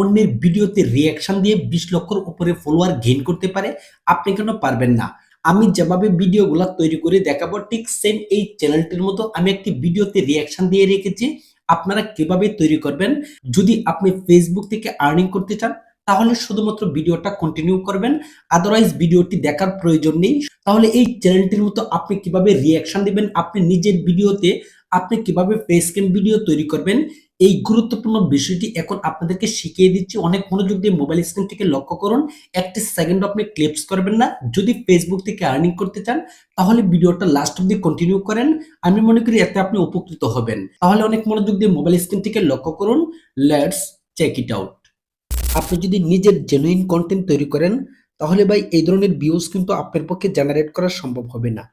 অন্যের ভিডিওতে রিয়াকশন দিয়ে বিশ লক্ষর উপরে ফলোয়ার গেইন করতে পারে, আপনি কেন পারবেন না? আমি যেভাবে ভিডিওগুলো তৈরি করে দেখাবো, ঠিক সেম এই চ্যানেলটির মতো আমি একটি ভিডিওতে রিয়াকশন দিয়ে রেখেছি, আপনারা কীভাবে তৈরি করবেন? যদি আপনি ফেসবুক থেকে আর্নিং করতে চান, তাহলে শুধুমাত্র ভিডিওটা কন্টিনিউ করবেন আদারওয়াইজ ভিডিওটি দেখার প্রয়োজন নেই। তাহলে এই চ্যানেলটির মতো আপনি কীভাবে রিয়াকশন দিবেন, আপনি নিজের ভিডিওতে আপনি কীভাবে ফেস ক্যাম ভিডিও তৈরি করবেন এই গুরুত্বপূর্ণ বিষয়টি এখন আপনাদেরকে শিখিয়ে দিচ্ছি। অনেক মনোযোগ দিয়ে মোবাইল স্ক্রিন থেকে লক্ষ্য করুন। একটি সেকেন্ড আপনি ক্লিপস করবেন না। যদি ফেসবুক থেকে আর্নিং করতে চান, তাহলে ভিডিওটা লাস্ট অব্দি কন্টিনিউ করেন। আমি মনে করি এতে আপনি উপকৃত হবেন। তাহলে অনেক মনোযোগ দিয়ে মোবাইল স্ক্রিন থেকে লক্ষ্য করুন। লেটস চেক ইট আউট আপনি যদি নিজের জেনুইন কন্টেন্ট তৈরি করেন, তাহলে ভাই এই ধরনের ভিউজ কিন্তু আপনার পক্ষে জেনারেট করা সম্ভব হবে না।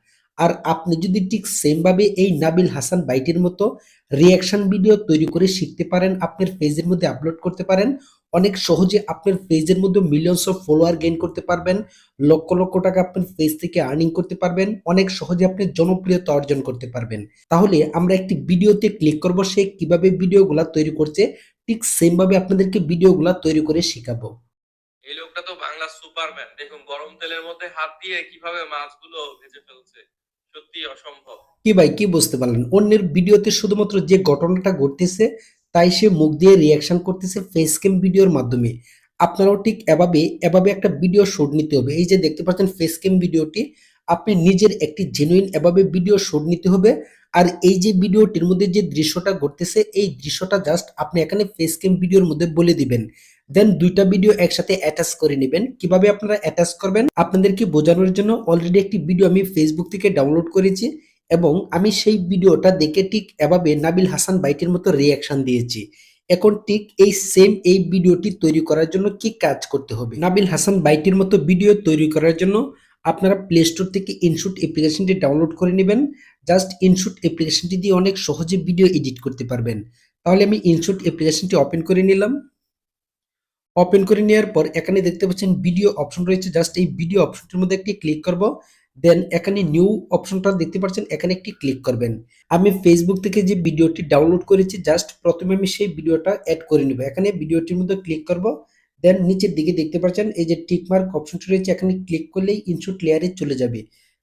আর আপনি যদি ঠিক সেমভাবে এই নাবিল হাসান বাইটির মতো রিয়াকশন ভিডিও তৈরি করে শিখতে পারেন, আপনার পেজের মধ্যে আপলোড করতে পারেন, অনেক সহজে আপনার পেজের মধ্যে মিলিয়নস অফ ফলোয়ার গেইন করতে পারবেন, লক্ষ লক্ষ টাকা আপনার পেজ থেকে আর্নিং করতে পারবেন, অনেক সহজে আপনি জনপ্রিয়তা অর্জন করতে পারবেন। তাহলে আমরা একটি ভিডিওতে ক্লিক করব সে কীভাবে ভিডিওগুলা তৈরি করছে, ঠিক সেম ভাবে আপনাদেরকে ভিডিওগুলা তৈরি করে শেখাবো। এই লোকটা তো বাংলা সুপারম্যান দেখুন গরম তেলের মধ্যে হাত দিয়ে কীভাবে মাছগুলো ভেজে ফেলছে। সত্যি অসম্ভব। কি ভাই, কি বুঝতে পারলেন? অন্যের ভিডিওতে শুধুমাত্র যে ঘটনাটা ঘটতেছে, তাই সে মুখ দিয়ে রিয়াকশন করতেছে ফেস ক্যাম ভিডিওর মাধ্যমে। আপনারাও ঠিক এভাবে এভাবে একটা ভিডিও শুট নিতে হবে। এই যে দেখতে পাচ্ছেন ফেস ক্যাম ভিডিওটি আপনি নিজের একটি জেনুইন এভাবে ভিডিও শুট নিতে হবে। আর এই যে ভিডিওটির মধ্যে যে দৃশ্যটা ঘটতেছে, এই দৃশ্যটা জাস্ট আপনি এখানে ফেস ক্যাম ভিডিওর মধ্যে বলে দিবেন। দেন দুইটা ভিডিও একসাথে অ্যাটাচ করে নেবেন। কীভাবে আপনারা অ্যাটাচ করবেন? আপনাদেরকে বোঝানোর জন্য অলরেডি একটি ভিডিও আমি ফেসবুক থেকে ডাউনলোড করেছি এবং আমি সেই ভিডিওটা দেখে ঠিক এভাবে নাবিল হাসান বাইটের মতো রিয়াকশন দিয়েছি। এখন ঠিক এই সেম এই ভিডিওটি তৈরি করার জন্য কি কাজ করতে হবে? নাবিল হাসান বাইটের মতো ভিডিও তৈরি করার জন্য আপনারা প্লে স্টোর থেকে ইনশুট অ্যাপ্লিকেশনটি ডাউনলোড করে নেবেন। জাস্ট ইনশুট অ্যাপ্লিকেশনটি দিয়ে অনেক সহজে ভিডিও এডিট করতে পারবেন। তাহলে আমি ইনশুট অ্যাপ্লিকেশনটি ওপেন করে নিলাম। ওপেন করে নেওয়ার পর এখানে দেখতে পাচ্ছেন ভিডিও অপশন রয়েছে। জাস্ট এই ভিডিও অপশনটির মধ্যে একটি ক্লিক করব। দেন এখানে নিউ অপশনটা দেখতে পাচ্ছেন, এখানে একটি ক্লিক করবেন। আমি ফেসবুক থেকে যে ভিডিওটি ডাউনলোড করেছি জাস্ট প্রথমে আমি সেই ভিডিওটা অ্যাড করে নেব। এখানে ভিডিওটির মধ্যে ক্লিক করব। দেন নিচের দিকে দেখতে পাচ্ছেন, এই যে টিকমার্ক অপশনটি রয়েছে, এখানে ক্লিক করলেই ইনশুট লেয়ারে চলে যাবে।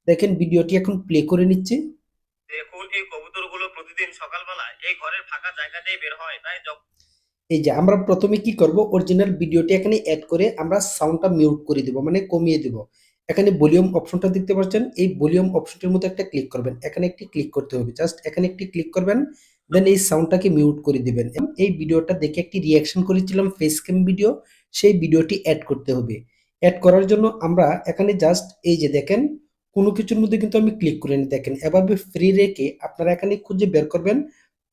দেখেন ভিডিওটি এখন প্লে করে নিচ্ছে। দেখুন, এই কবুতরগুলো প্রতিদিন সকালবেলা এই ঘরের ফাঁকা জায়গাতেই বের হয়, তাই এই যে আমরা প্রথমে কি করব? অরিজিনাল ভিডিওটি এখানে অ্যাড করে আমরা সাউন্ডটা মিউট করে দেব মানে কমিয়ে দেব। এখানে ভলিউম অপশনটা দেখতে পাচ্ছেন। এই ভলিউম অপশনটির মধ্যে একটা ক্লিক করবেন। এখানে একটি ক্লিক করতে হবে। জাস্ট এখানে একটি ক্লিক করবেন দেন এই সাউন্ডটাকে মিউট করে দিবেন। এই ভিডিওটা দেখে একটি রিয়াকশন করেছিলাম ফেস ক্যাম ভিডিও সেই ভিডিওটি অ্যাড করতে হবে। অ্যাড করার জন্য আমরা এখানে জাস্ট এই যে দেখেন, কোনো কিছুর মধ্যে কিন্তু আমি ক্লিক করে নি। দেখেন, এভাবে ফ্রি রেখে আপনারা এখানে খুঁজে বের করবেন।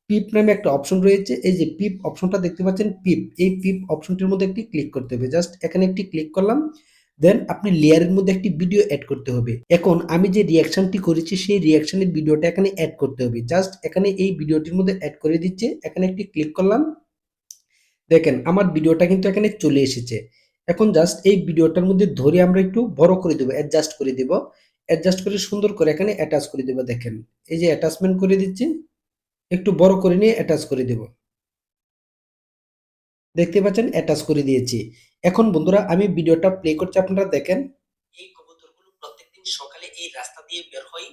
পিপ নামে একটা অপশন রয়েছে। এই যে পিপ অপশনটা দেখতে পাচ্ছেন পিপ এই পিপ অপশনটির মধ্যে একটি ক্লিক করতে হবে। জাস্ট এখানে একটি ক্লিক করলাম দেন আপনি লেয়ারের মধ্যে একটি ভিডিও অ্যাড করতে হবে। এখন আমি যে রিয়াকশনটি করেছি, সেই রিয়াকশনের ভিডিওটা এখানে অ্যাড করতে হবে। জাস্ট এখানে এই ভিডিওটির মধ্যে অ্যাড করে দিচ্ছে, এখানে একটি ক্লিক করলাম। দেখেন, আমার ভিডিওটা কিন্তু এখানে চলে এসেছে। এখন জাস্ট এই ভিডিওটার মধ্যে ধরে আমরা একটু বড় করে দেবো অ্যাডজাস্ট করে দেব। অ্যাডজাস্ট করে সুন্দর করে এখানে অ্যাটাচ করে দেবো, দেখেন। এই যে অ্যাটাচমেন্ট করে দিচ্ছি একটু বড় করে নিয়ে অ্যাটাচ করে দেব। দেখতে পাচ্ছেন অ্যাটাচ করে দিয়েছি। এখন বন্ধুরা আমি ভিডিওটা প্লে করছি আপনারা দেখেন। এই কবুতরগুলো প্রত্যেকদিন সকালে এই রাস্তা দিয়ে বের হয়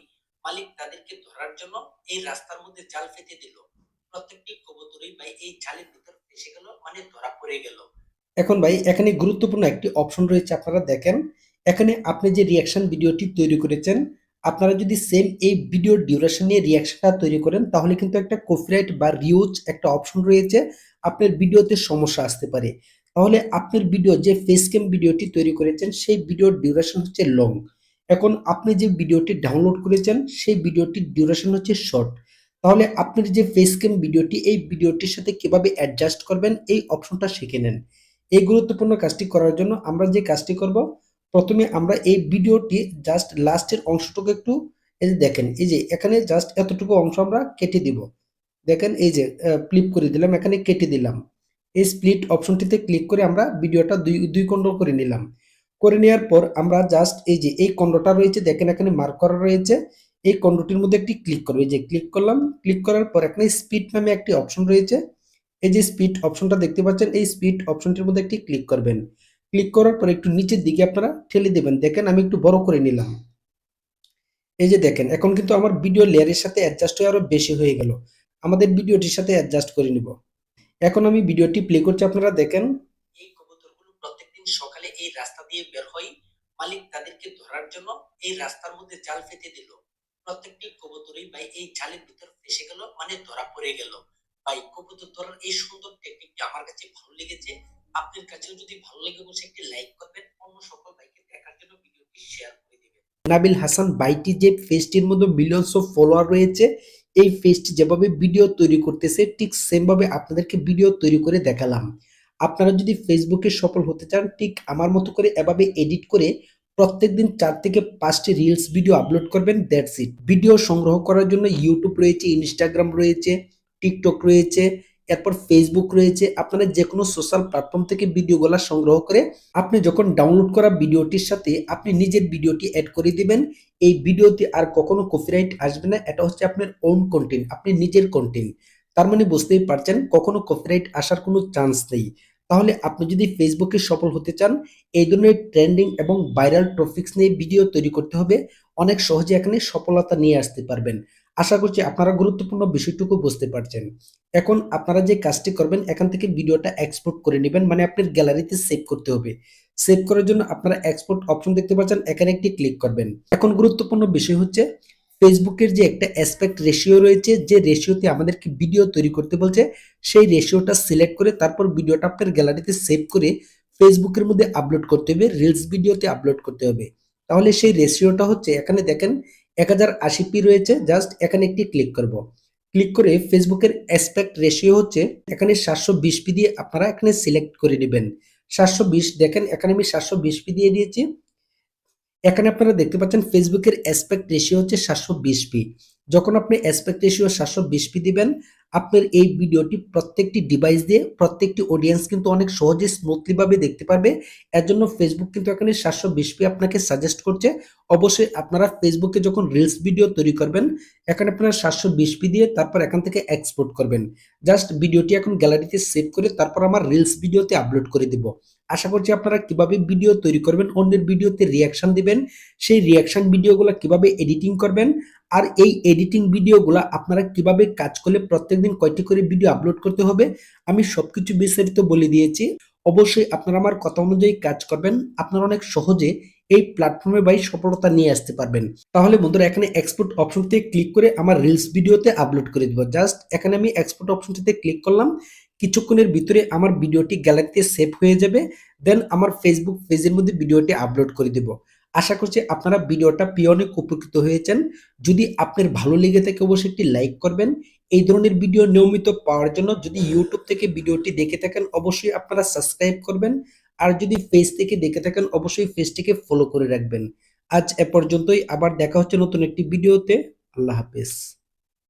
মালিক তাদেরকে ধরার জন্য এই রাস্তার মধ্যে জাল ফেতে দিল। প্রত্যেকটি কবুতরই ভাই এই জালের ভিতর ফেসে গেল মানে ধরা পড়ে গেল। এখন ভাই এখানে গুরুত্বপূর্ণ একটি অপশন রয়েছে আপনারা দেখেন। এখানে আপনি যে রিয়াকশন ভিডিওটি তৈরি করেছেন আপনারা যদি সেম এই ভিডিও ডিউরেশন নিয়ে রিয়াকশনটা তৈরি করেন, তাহলে কিন্তু একটা কপিরাইট বা রিউজ একটা অপশন রয়েছে। আপনার ভিডিওতে সমস্যা আসতে পারে। তাহলে আপনার ভিডিও যে ফেস ক্যাম ভিডিওটি তৈরি করেছেন, সেই ভিডিওর ডিউরেশন হচ্ছে লং এখন আপনি যে ভিডিওটি ডাউনলোড করেছেন, সেই ভিডিওটির ডিউরেশন হচ্ছে শর্ট তাহলে আপনার যে ফেস ক্যাম ভিডিওটি এই ভিডিওটির সাথে কীভাবে অ্যাডজাস্ট করবেন, এই অপশনটা শিখে নেন। এই গুরুত্বপূর্ণ কাজটি করার জন্য আমরা যে কাজটি করব প্রথমে আমরা এই ভিডিওটি জাস্ট লাস্টের অংশটুকু একটু এই যে দেখেন, এই যে এখানে জাস্ট এতটুকু অংশ আমরা কেটে দিব। দেখেন এই যে ফ্লিপ করে দিলাম, এখানে কেটে দিলাম। এই স্প্লিট অপশনটিতে ক্লিক করে আমরা ভিডিওটা দুই দুই খণ্ড করে নিলাম। করে নেওয়ার পর আমরা জাস্ট এই যে এই খণ্ডটা রয়েছে, দেখেন এখানে মার্ক করা রয়েছে। এই খণ্ডটির মধ্যে একটি ক্লিক করব। এই যে ক্লিক করলাম ক্লিক করার পর এখানে স্পিড নামে একটি অপশন রয়েছে। এই যে স্পিড অপশনটা দেখতে পাচ্ছেন, এই স্পিড অপশনটির মধ্যে একটি ক্লিক করবেন। ক্লিক করার পর একটু নিচের দিকে আপনারা ঠেলে দেবেন। দেখেন আমি একটু বড় করে নিলাম। এই যে দেখেন, এখন কিন্তু আমার ভিডিও লেয়ারের সাথে অ্যাডজাস্ট হয়ে আরও বেশি হয়ে গেল। আমাদের ভিডিওটির সাথে অ্যাডজাস্ট করে নিব। এখন আমি ভিডিওটি প্লে করছি, আপনারা দেখেন। এই কবুতরগুলো প্রত্যেকদিন সকালে এই রাস্তা দিয়ে বের হয় মালিক তাদেরকে ধরার জন্য এই রাস্তার মধ্যে জাল পেতে দিল। প্রত্যেকটি কবুতরই ভাই এই জালের ভিতর ফেসে গেল মানে ধরা পড়ে গেল। ভাই, কবুতর ধরার এই সুন্দর টেকনিকটি আমার কাছে ভালো লেগেছে। আপনার কাছেও যদি ভালো লেগে বসে একটি লাইক করবেন, অন্য সকল ভাইকে দেখার জন্য ভিডিওটি শেয়ার করে দিবেন। নাবিল হাসান বাইটি যে ফেসটির মধ্যে মিলিয়নস অফ ফলোয়ার রয়েছে, এই ফেসটি যেভাবে ভিডিও তৈরি করতেছে, ঠিক সেম ভাবে আপনাদেরকে ভিডিও তৈরি করে দেখালাম। আপনারা যদি ফেসবুকে সফল হতে চান, ঠিক আমার মতো করে এভাবে এডিট করে প্রত্যেকদিন চার থেকে পাঁচটি রিলস ভিডিও আপলোড করবেন দ্যাটস ইট ভিডিও সংগ্রহ করার জন্য ইউটিউব রয়েছে ইনস্টাগ্রাম রয়েছে টিকটক রয়েছে এরপর ফেসবুক রয়েছে। আপনারা যে কোনো সোশ্যাল প্ল্যাটফর্ম থেকে ভিডিওগুলো সংগ্রহ করে আপনি যখন ডাউনলোড করা ভিডিওটির সাথে আপনি নিজের ভিডিওটি অ্যাড করে দিবেন। এই ভিডিওতে আর কখনো কপিরাইট আসবে না। এটা হচ্ছে আপনার ওন কন্টেন্ট আপনি নিজের কন্টেন্ট তার মানে বুঝতেই পারছেন, কখনো কপিরাইট আসার কোনো চান্স নেই। তাহলে আপনি যদি ফেসবুকে সফল হতে চান, এই ধরনের ট্রেন্ডিং এবং ভাইরাল টপিকস নিয়ে ভিডিও তৈরি করতে হবে। অনেক সহজে এখানে সফলতা নিয়ে আসতে পারবেন। আশা করছি আপনারা গুরুত্বপূর্ণ বিষয়টুকু বুঝতে পারছেন। এখন আপনারা যে কাজটি করবেন, এখান থেকে ভিডিওটা এক্সপোর্ট করে নেবেন মানে আপনার গ্যালারিতে সেভ করতে হবে। সেভ করার জন্য আপনারা এক্সপোর্ট অপশন দেখতে পাচ্ছেন, এখানে একটি ক্লিক করবেন। এখন গুরুত্বপূর্ণ বিষয় হচ্ছে ফেসবুকের যে একটা অ্যাসপেক্ট রেশিও রয়েছে, যে রেশিওতে আমাদেরকে ভিডিও তৈরি করতে বলছে, সেই রেশিওটা সিলেক্ট করে তারপর ভিডিওটা আপনার গ্যালারিতে সেভ করে ফেসবুকের মধ্যে আপলোড করতে হবে রিলস ভিডিওতে আপলোড করতে হবে। তাহলে সেই রেশিওটা হচ্ছে, এখানে দেখেন এক হাজার আশি পি রয়েছে জাস্ট এখানে একটি ক্লিক করব। ক্লিক করে ফেসবুকের অ্যাসপেক্ট রেশিও হচ্ছে, এখানে সাতশো বিশ পি দিয়ে আপনারা এখানে সিলেক্ট করে নেবেন। সাতশো বিশ, দেখেন, এখানে আমি সাতশো বিশ পি দিয়ে দিয়েছি। এখানে আপনারা দেখতে পাচ্ছেন ফেসবুকের অ্যাসপেক্ট রেশিও হচ্ছে সাতশো বিশ পি। যখন আপনি অ্যাসপেক্ট রেশিও সাতশো বিশ পি দিবেন আপনার এই ভিডিওটি প্রত্যেকটি ডিভাইস দিয়ে প্রত্যেকটি অডিয়েন্স কিন্তু অনেক সহজে স্মুথলি ভাবে দেখতে পারবে। এর জন্য ফেসবুক কিন্তু এখানে সাতশো বিশ পি আপনাকে সাজেস্ট করছে। অবশ্যই আপনারা ফেসবুকে যখন রিলস ভিডিও তৈরি করবেন, এখানে আপনারা সাতশো বিশ পি দিয়ে তারপর এখান থেকে এক্সপোর্ট করবেন। জাস্ট ভিডিওটি এখন গ্যালারিতে সেভ করে তারপর আমার রিলস ভিডিওতে আপলোড করে দিব। আশা করছি আপনারা কীভাবে ভিডিও তৈরি করবেন, অন্যের ভিডিওতে রিয়াকশন দিবেন, সেই রিয়াকশন ভিডিওগুলো কীভাবে এডিটিং করবেন আর এই এডিটিং ভিডিওগুলো আপনারা কীভাবে কাজ করলে প্রত্যেকদিন কয়টি করে ভিডিও আপলোড করতে হবে, আমি সবকিছু বিস্তারিত বলে দিয়েছি। অবশ্যই আপনারা আমার কথা অনুযায়ী কাজ করবেন, আপনারা অনেক সহজে এই প্ল্যাটফর্মে বাই সফলতা নিয়ে আসতে পারবেন। তাহলে বন্ধুরা, এখানে এক্সপোর্ট অপশনটিতে ক্লিক করে আমার রিলস ভিডিওতে আপলোড করে দিব। জাস্ট এখানে আমি এক্সপোর্ট অপশনটিতে ক্লিক করলাম, কিছুক্ষণের ভিতরে আমার ভিডিওটি গ্যালারিতে সেভ হয়ে যাবে দেন আমার ফেসবুক পেজের মধ্যে ভিডিওটি আপলোড করে দেব। আশা করছি আপনারা ভিডিওটা পেয়ে অনেক উপকৃত হয়েছেন। যদি আপনার ভালো লেগে থাকে অবশ্যই একটি লাইক করবেন। এই ধরনের ভিডিও নিয়মিত পাওয়ার জন্য যদি ইউটিউব থেকে ভিডিওটি দেখে থাকেন অবশ্যই আপনারা সাবস্ক্রাইব করবেন। আর যদি ফেস থেকে দেখে থাকেন অবশ্যই ফেসটিকে ফলো করে রাখবেন। আজ এ পর্যন্তই, আবার দেখা হচ্ছে নতুন একটি ভিডিওতে। আল্লাহ হাফেজ।